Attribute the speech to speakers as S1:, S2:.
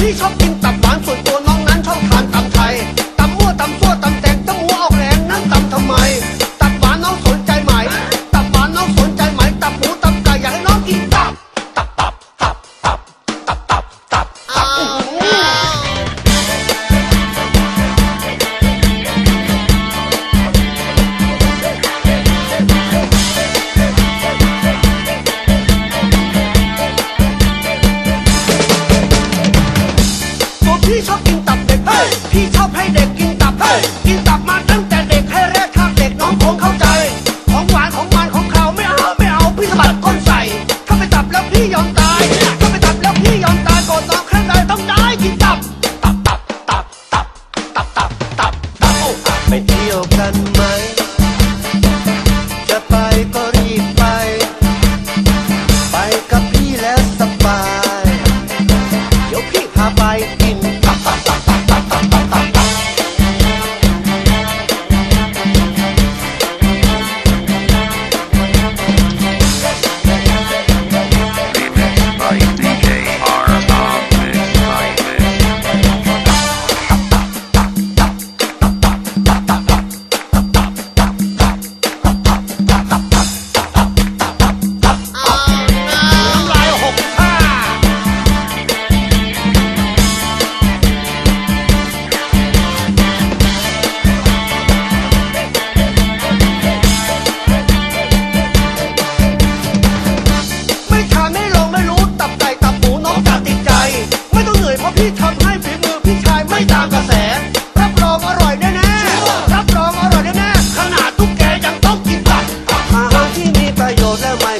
S1: พี่ชอบกินตับหวาน พี่ชอบให้เด็กกินตับเฮ้กินตับมาตั้งแต่เด็กให้แรกข้างเด็กน้องคงเข้าใจ ของหวานของมันของเขาไม่เอาไม่เอาพี่สะบัดก้นใส่ถ้าไปตับแล้วพี่ยอมตายถ้าไปตับแล้วพี่ยอมตายก่อนน้องแค่ในต้องได้กินตับตับตับตับตับตับตับตับตับโอ้
S2: ไปเที่ยวกัน 我在外